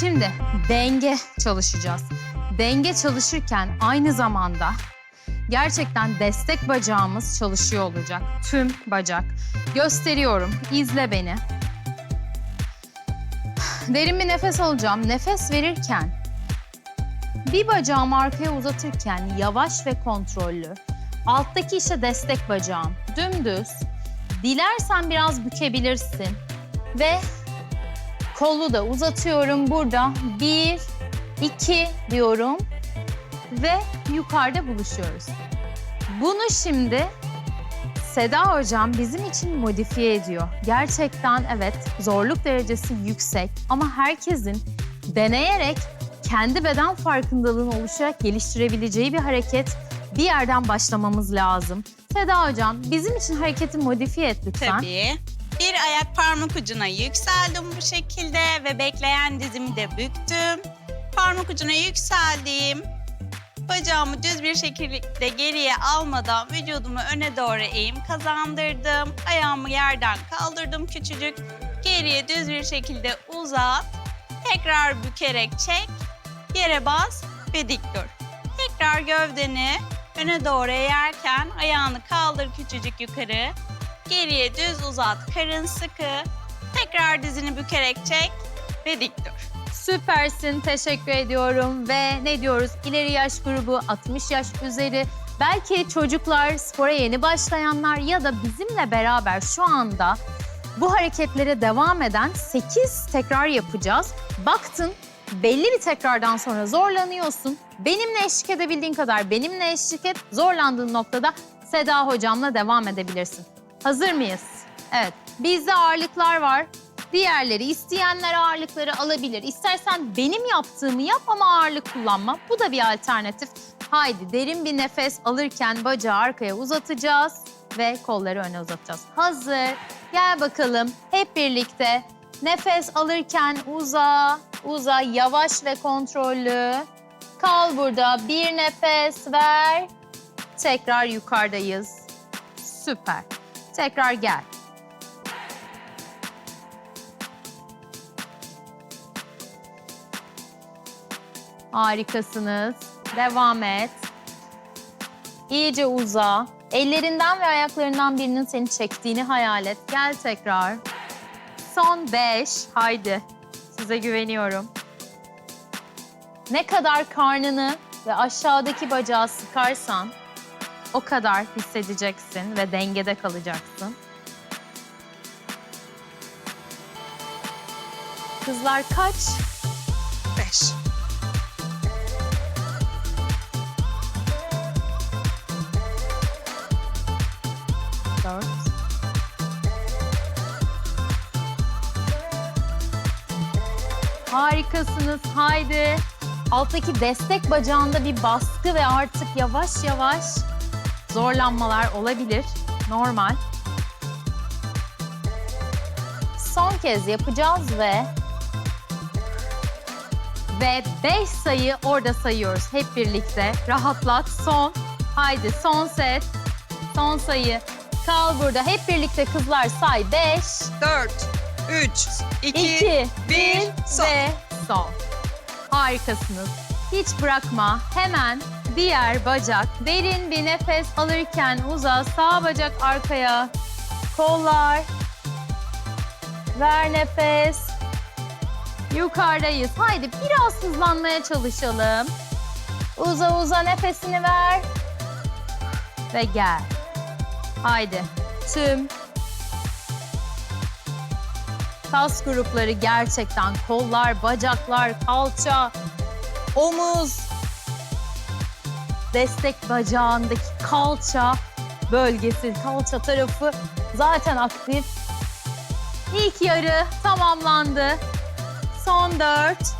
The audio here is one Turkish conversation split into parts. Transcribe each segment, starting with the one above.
Şimdi denge çalışacağız. Denge çalışırken aynı zamanda gerçekten destek bacağımız çalışıyor olacak. Tüm bacak. Gösteriyorum. İzle beni. Derin bir nefes alacağım. Nefes verirken bir bacağımı arkaya uzatırken yavaş ve kontrollü. Alttaki işte destek bacağım. Dümdüz. Dilersen biraz bükebilirsin. Ve kolu da uzatıyorum burada. Bir, iki diyorum. Ve yukarıda buluşuyoruz. Bunu şimdi Seda hocam bizim için modifiye ediyor. Gerçekten evet zorluk derecesi yüksek ama herkesin deneyerek kendi beden farkındalığını oluşarak geliştirebileceği bir hareket bir yerden başlamamız lazım. Seda hocam bizim için hareketi modifiye et lütfen. Tabii. Bir ayak parmak ucuna yükseldim bu şekilde ve bekleyen dizimi de büktüm. Parmak ucuna yükseldim. Bacağımı düz bir şekilde geriye almadan vücudumu öne doğru eğim kazandırdım. Ayağımı yerden kaldırdım küçücük. Geriye düz bir şekilde uzat. Tekrar bükerek çek. Yere bas ve dik dur. Tekrar gövdeni öne doğru eğerken ayağını kaldır küçücük yukarı. Geriye düz uzat, karın sıkı. Tekrar dizini bükerek çek ve dik dur. Süpersin, teşekkür ediyorum. Ve ne diyoruz? İleri yaş grubu, 60 yaş üzeri. Belki çocuklar, spora yeni başlayanlar ya da bizimle beraber şu anda bu hareketlere devam eden 8 tekrar yapacağız. Baktın belli bir tekrardan sonra zorlanıyorsun. Benimle eşlik edebildiğin kadar benimle eşlik et. Zorlandığın noktada Seda hocamla devam edebilirsin. Hazır mıyız? Evet. Bizde ağırlıklar var. Diğerleri isteyenler ağırlıkları alabilir. İstersen benim yaptığımı yap ama ağırlık kullanma. Bu da bir alternatif. Haydi derin bir nefes alırken bacağı arkaya uzatacağız ve kolları öne uzatacağız. Hazır. Gel bakalım hep birlikte. Nefes alırken uza, uza yavaş ve kontrollü. Kal burada. Bir nefes ver. Tekrar yukarıdayız. Süper. Tekrar gel. Harikasınız. Devam et. İyice uza. Ellerinden ve ayaklarından birinin seni çektiğini hayal et. Gel tekrar. Son beş. Haydi. Size güveniyorum. Ne kadar karnını ve aşağıdaki bacağı sıkarsan o kadar hissedeceksin ve dengede kalacaksın. Kızlar kaç? Beş. Dört. Harikasınız. Haydi. Alttaki destek bacağında bir baskı ve artık yavaş yavaş zorlanmalar olabilir. Normal. Son kez yapacağız ve ve 5 sayı orada sayıyoruz hep birlikte. Rahatlat. Son. Haydi son set. Son sayı. Kal burada. Hep birlikte kızlar say. 5, Dört, üç, iki, 2, bir, 1 son. ve son. Harikasınız. Hiç bırakma. Hemen diğer bacak. Derin bir nefes alırken uza. Sağ bacak arkaya. Kollar. Ver nefes. Yukarıdayız. Haydi biraz hızlanmaya çalışalım. Uza uza nefesini ver. Ve gel. Haydi. Tüm kas grupları gerçekten kollar, bacaklar, kalça, omuz, destek bacağındaki kalça bölgesi, kalça tarafı zaten aktif. İlk yarı tamamlandı. Son dört.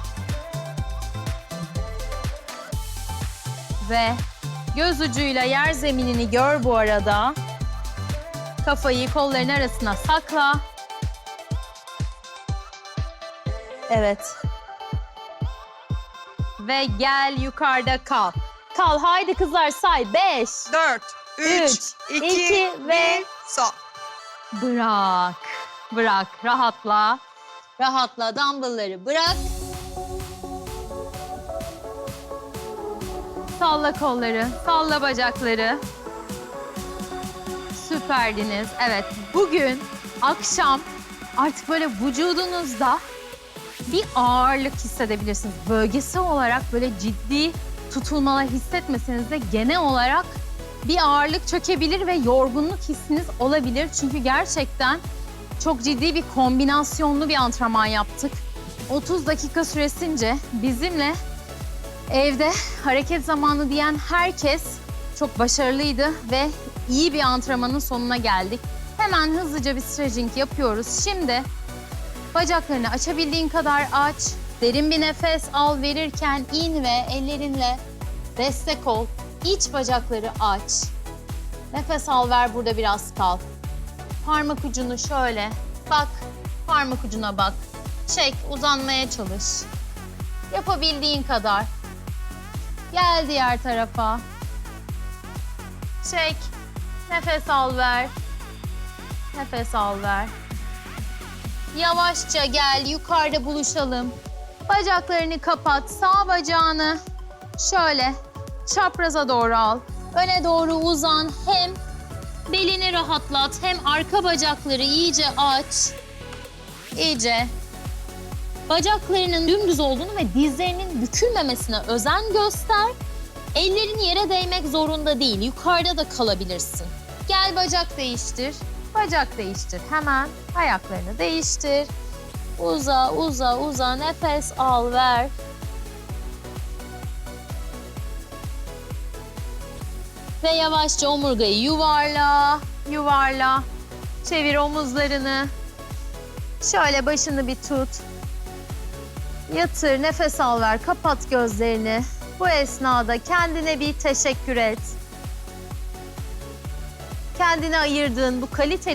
Ve göz ucuyla yer zeminini gör bu arada. Kafayı kolların arasına sakla. Evet. Ve gel yukarıda kal. Kal haydi kızlar say. Beş. Dört. Üç. üç iki, iki ve... Sol. Bırak. Bırak. Rahatla. Rahatla. Dumbbellları bırak. Salla kolları. Salla bacakları. Süperdiniz. Evet. Bugün akşam artık böyle vücudunuzda bir ağırlık hissedebilirsiniz. Bölgesi olarak böyle ciddi tutulmalar hissetmeseniz de genel olarak bir ağırlık çökebilir ve yorgunluk hissiniz olabilir. Çünkü gerçekten çok ciddi bir kombinasyonlu bir antrenman yaptık. 30 dakika süresince bizimle evde hareket zamanı diyen herkes çok başarılıydı ve iyi bir antrenmanın sonuna geldik. Hemen hızlıca bir stretching yapıyoruz. Şimdi bacaklarını açabildiğin kadar aç. Derin bir nefes al verirken in ve ellerinle destek ol. İç bacakları aç. Nefes al ver burada biraz kal. Parmak ucunu şöyle bak. Parmak ucuna bak. Çek uzanmaya çalış. Yapabildiğin kadar. Gel diğer tarafa. Çek. Nefes al ver. Nefes al ver. Yavaşça gel yukarıda buluşalım. Bacaklarını kapat. Sağ bacağını şöyle çapraza doğru al. Öne doğru uzan. Hem belini rahatlat hem arka bacakları iyice aç. İyice. Bacaklarının dümdüz olduğunu ve dizlerinin bükülmemesine özen göster. Ellerin yere değmek zorunda değil. Yukarıda da kalabilirsin. Gel bacak değiştir. Bacak değiştir. Hemen ayaklarını değiştir. Uza, uza, uza. Nefes al, ver. Ve yavaşça omurgayı yuvarla, yuvarla. Çevir omuzlarını. Şöyle başını bir tut. Yatır, nefes al ver, kapat gözlerini. Bu esnada kendine bir teşekkür et. Kendine ayırdığın bu kaliteli